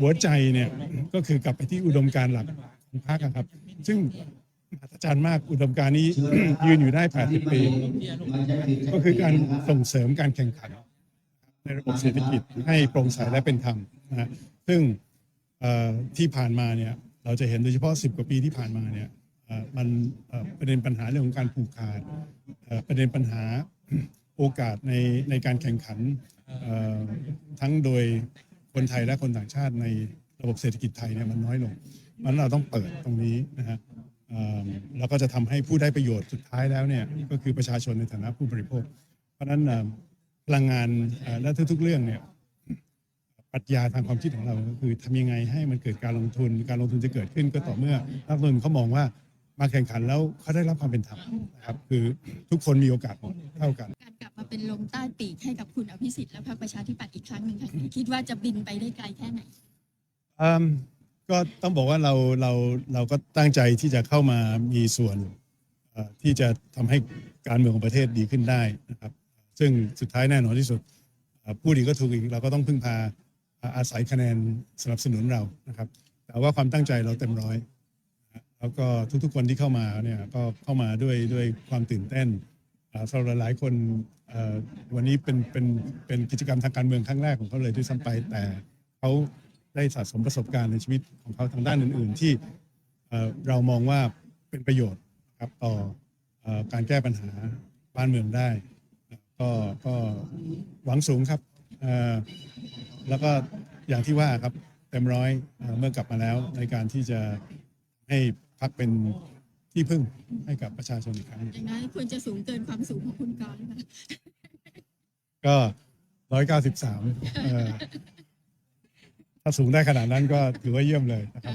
หัวใจเนี่ยก็คือกลับไปที่อุดมการณ์หลักของพรรคครับ ซึ่งมหัศจรรย์มากอุดมการณ์นี้ ยืนอยู่ได้ 80 ปี ก็คือการส่งเสริมการแข่งขัน ในระบบเศรษฐกิจให้โปร่งใสและเป็นธรรมนะฮะซึ่งที่ผ่านมาเนี่ยเราจะเห็นโดยเฉพาะ 10 กว่าปีที่ผ่านมาเนี่ยมันประเด็นปัญหาเรื่องของการผูกขาดประเด็นปัญหาโอกาสในในการแข่งขันทั้งโดย คนไทยและคนต่างชาติในระบบเศรษฐกิจไทยเนี่ยมันน้อยลงมันเราต้องเปิดตรงนี้นะฮะแล้วก็จะทำให้ผู้ได้ประโยชน์สุดท้ายแล้วเนี่ยก็คือประชาชนในฐานะผู้บริโภค เพราะฉะนั้นพลังงานและทุกๆเรื่องเนี่ยปรัชญาทางความคิดของเราก็คือทำยังไงให้มันเกิดการลงทุน การลงทุนจะเกิดขึ้นก็ต่อเมื่อนักลงทุนเขามองว่ามาแข่งขันแล้วเขาได้รับความเป็นธรรมนะครับ คือทุกคนมีโอกาสหมดเท่ากันกลับ เป็นลมใต้ปีกให้กับคุณอภิสิทธิ์และพรรคประชาธิปัตย์อีกครั้งหนึ่งค่ะคิดว่าจะบินไปได้ไกลแค่ไหนอืมก็ต้องบอกว่าเราเราเราก็ตั้งใจที่จะเข้ามามีส่วนที่จะทำให้การเมืองของประเทศดีขึ้นได้นะครับ ซึ่งสุดท้ายแน่นอนที่สุดเอ่อพูดอีกก็ถูกอีกเราก็ต้องพึ่งพาอาศัยคะแนนสนับสนุนเรานะครับ แต่ว่าความตั้งใจเราเต็มร้อย แล้วก็ทุกๆคนที่เข้ามาเนี่ยก็เข้ามาด้วยด้วยความตื่นเต้น สำหรับหลายๆคนวันนี้เป็นเป็นเป็นกิจกรรมทางการเมืองครั้งแรกของเขาเลยด้วยซ้ำไปแต่เขาได้สะสมประสบการณ์ในชีวิตของเขาทางด้านอื่น ๆ ที่เรามองว่าเป็นประโยชน์ครับต่อการแก้ปัญหาบ้านเมืองได้ ก็ก็หวังสูงครับแล้วก็อย่างที่ว่าครับเต็มร้อยเมื่อกลับมาแล้วในการที่จะให้พักเป็น ที่พึ่งให้กับประชาชนอีกครั้งหนึ่งอย่างนั้นควรจะสูงเกินความสูงของคุณกรณ์ค่ะก็ร้อยเก้าสิบสามถ้าสูงได้ขนาดนั้นก็ถือว่าเยี่ยมเลยนะครับ